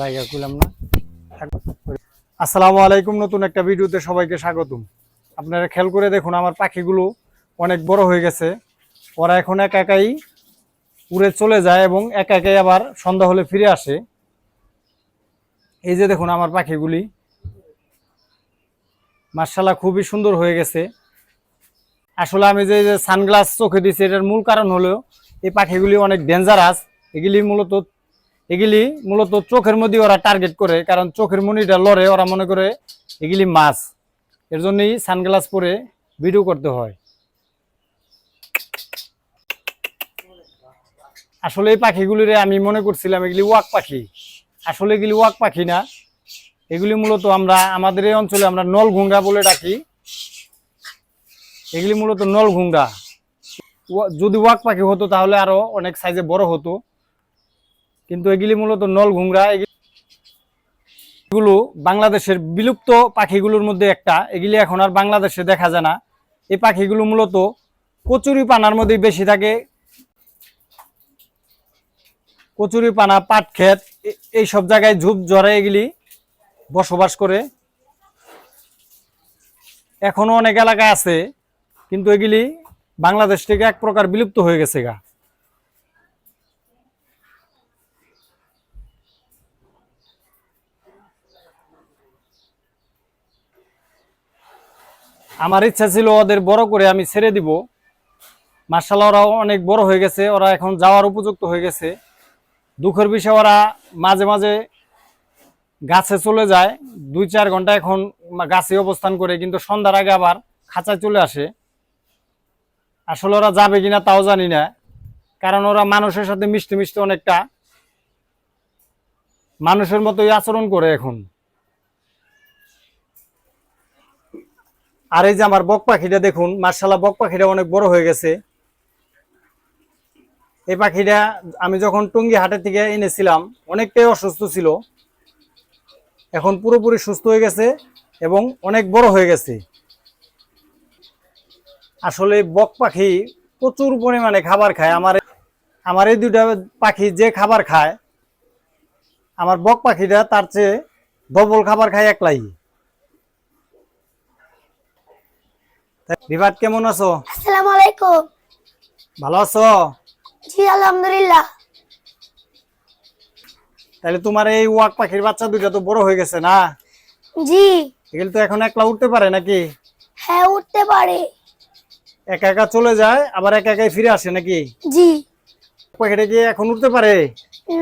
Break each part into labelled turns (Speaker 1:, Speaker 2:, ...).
Speaker 1: জায়গা খুলাম না। আসসালামু আলাইকুম, নতুন একটা ভিডিওতে সবাইকে স্বাগতম। আপনারা খেয়াল করে দেখুন, আমার পাখিগুলো অনেক বড় হয়ে গেছে। ওরা এখন একা একাই উড়ে চলে যায় এবং একা একাই আবার সন্ধ্যা হলে ফিরে আসে। এই যে দেখুন আমার পাখিগুলি। মার্শাল্লাহ খুবই সুন্দর হয়ে গেছে। আসলে আমি যে সানগ্লাস চোখে দিচ্ছি এটার মূল কারণ হলো এই পাখিগুলি অনেক ডেঞ্জারাস এগুলি মূলত এগুলি মূলত চোখের মধ্যে ওরা টার্গেট করে, কারণ চোখের মনিটা লড়ে, ওরা মনে করে এগুলি মাছ। এর জন্যই সানগ্লাস পরে ভিডিও করতে হয়। আসলে এই পাখিগুলিরে আমি মনে করছিলাম এগুলি ওয়াক পাখি। আসলে এগুলি ওয়াক পাখি না। এগুলি মূলত আমরা, আমাদের এই অঞ্চলে আমরা নলঘুঙ্গা বলে ডাকি। এগুলি মূলত নলঘুঙ্গা। যদি ওয়াক পাখি হতো তাহলে আরও অনেক সাইজে বড় হতো। কিন্তু এগুলি মূলত নলঘুংরা এগুলো বাংলাদেশের বিলুপ্ত পাখিগুলোর মধ্যে একটা। এগুলি এখন আর বাংলাদেশে দেখা যায় না। এই পাখিগুলো মূলত কচুরি পানার মধ্যে বেশি থাকে। কচুরি পানা, পাট ক্ষেত, এ- এই সব জায়গায় ঝুপ ঝরে এগুলি বসবাস করে। এখনও অনেক এলাকা আছে, কিন্তু এগুলি বাংলাদেশ থেকে এক প্রকার বিলুপ্ত হয়ে গেছে গা। আমার ইচ্ছা ছিল ওদের বড় করে আমি ছেড়ে দিব। মার্শাল ওরা অনেক বড় হয়ে গেছে, ওরা এখন যাওয়ার উপযুক্ত হয়ে গেছে। দুঃখের বিষয়ে, ওরা মাঝে মাঝে গাছে চলে যায়, দুই চার ঘণ্টা এখন গাছে অবস্থান করে, কিন্তু সন্ধ্যার আগে আবার খাঁচায় চলে আসে। আসলে ওরা যাবে কিনা তাও জানি না, কারণ ওরা মানুষের সাথে মিষ্টি মিষ্টি অনেকটা মানুষের মতোই আচরণ করে এখন। আর এই যে আমার বক পাখিটা দেখুন, মার্শাল্লাহ বক পাখিটা অনেক বড় হয়ে গেছে। এই পাখিটা আমি যখন টুঙ্গি হাটের থেকে এনেছিলাম, অনেকটাই অসুস্থ ছিল। এখন পুরোপুরি সুস্থ হয়ে গেছে এবং অনেক বড় হয়ে গেছে। আসলে বক পাখি প্রচুর পরিমাণে খাবার খায়। আমার আমার এই দুটা পাখি যে খাবার খায়, আমার বক পাখিটা তার চেয়ে ডবল খাবার খায় একলাই। কেমন আছো?
Speaker 2: আসসালামু আলাইকুম।
Speaker 1: ভালো আছো?
Speaker 2: জি আলহামদুলিল্লাহ।
Speaker 1: তাহলে তোমার এই ওয়াক পাখির বাচ্চা দুইটা তো বড় হয়ে গেছে না?
Speaker 2: জি।
Speaker 1: এগুলো তো এখন একলা উঠতে পারে নাকি?
Speaker 2: হ্যাঁ উঠতে পারে।
Speaker 1: একা একা চলে যায় আবার একা একাই ফিরে আসে নাকি?
Speaker 2: জি।
Speaker 1: পাখিটা কি এখন উঠতে পারে?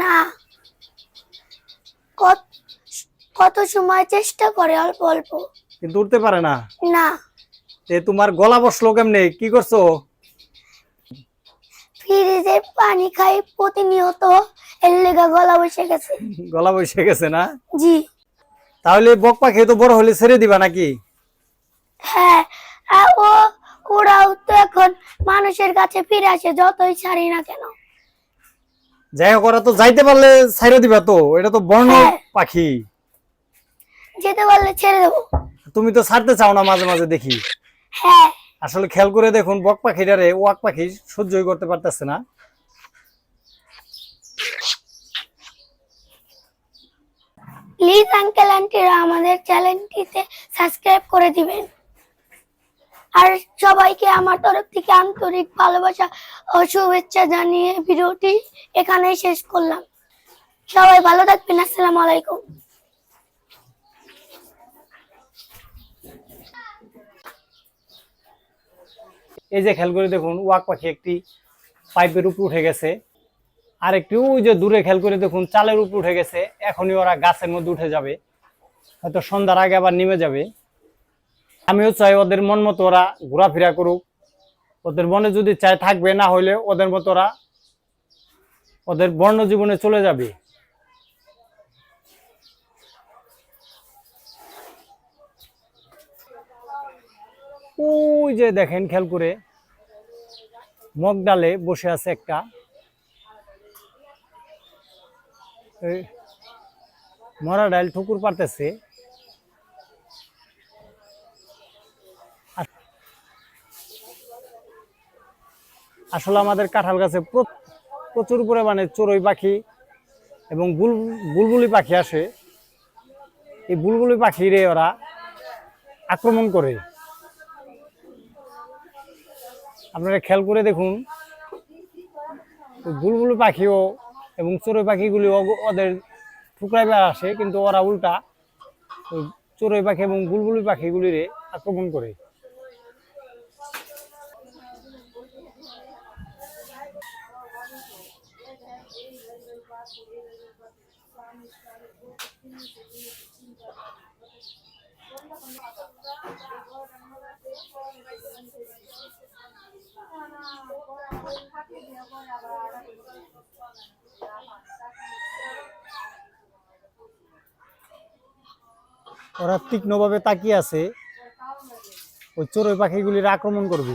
Speaker 2: না। কত কত সময় চেষ্টা করে অল্প অল্প।
Speaker 1: কিন্তু উঠতে পারে না?
Speaker 2: না।
Speaker 1: তে তোমার গলা বসল কেমনে? কি করছ?
Speaker 2: ফ্রিজে পানি খাই প্রতিনিয়ত এর লেগা গলা বসে গেছে।
Speaker 1: গলা বসে গেছে না?
Speaker 2: জি।
Speaker 1: তাহলে বক পাখি তো বড় হলে ছেড়ে দিবা নাকি?
Speaker 2: হ্যাঁ ও ওরাও তো এখন মানুষের কাছে ফিরে আসে যতই ছাড়ি না কেন।
Speaker 1: যাই হোক ওরা তো যাইতে পারলে ছেড়ে দিবা তো এটা তো বর্ণ
Speaker 2: হ্যাঁ।
Speaker 1: পাখি।
Speaker 2: যেতে পারলে ছেড়ে দেবো।
Speaker 1: তুমি তো ছাড়তে চাও না মাঝে মাঝে দেখি। আসলে খেয়াল করে দেখুন বক পাখিটারে ওয়াক পাখি সহ্যই করতে পারতেছে না।
Speaker 2: প্লিজ আঙ্কেল আন্টিরা আমাদের চ্যানেলটিতে সাবস্ক্রাইব করে দিবেন। আর সবাইকে আমার তরফ থেকে আন্তরিক ভালোবাসা ও শুভেচ্ছা জানিয়ে ভিডিওটি এখানেই শেষ করলাম। সবাই ভালো থাকবেন আসসালামু আলাইকুম।
Speaker 1: এই যে খেয়াল করে দেখুন, ওয়াক পাখি একটি পাইপের উপর উঠে গেছে। আর একটি ওই যে দূরে খেয়াল করে দেখুন, চালের উপর উঠে গেছে। এখনই ওরা গাছের মধ্যে উঠে যাবে। হয়তো সন্ধ্যার আগে আবার নেমে যাবে। আমিও চাই ওদের মন মতো ওরা ঘোরাফেরা করুক। ওদের মনে যদি চাই থাকবে, না হইলে ওদের মতো ওরা ওদের বর্ণ জীবনে চলে যাবে। ওই যে দেখেন, খেয়াল করে মগ ডালে বসে আছে একটা। মরা ডাল ঠুকুর পারতেছে। আসলে আমাদের কাঁঠাল গাছে প্র- প্রচুর পরিমাণে চড়ুই পাখি এবং বুল বুলবুলি পাখি আসে। এই বুলবুলি পাখিরে ওরা আক্রমণ করে। আপনারা খেয়াল করে দেখুন, বুলবুল পাখিও এবং চড়ুই পাখিগুলি ওদের বেড়া আসে, কিন্তু ওরা উল্টা চড়ুই পাখি এবং বুলবুলি পাখিগুলিরে আক্রমণ করে। ওরা তীক্ষ্ণভাবে তাকিয়ে আছে। ওই চড়ুই পাখিগুলির আক্রমণ করবে।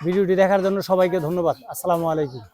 Speaker 1: ভিডিওটি দেখার জন্য সবাইকে ধন্যবাদ। আসসালামু আলাইকুম।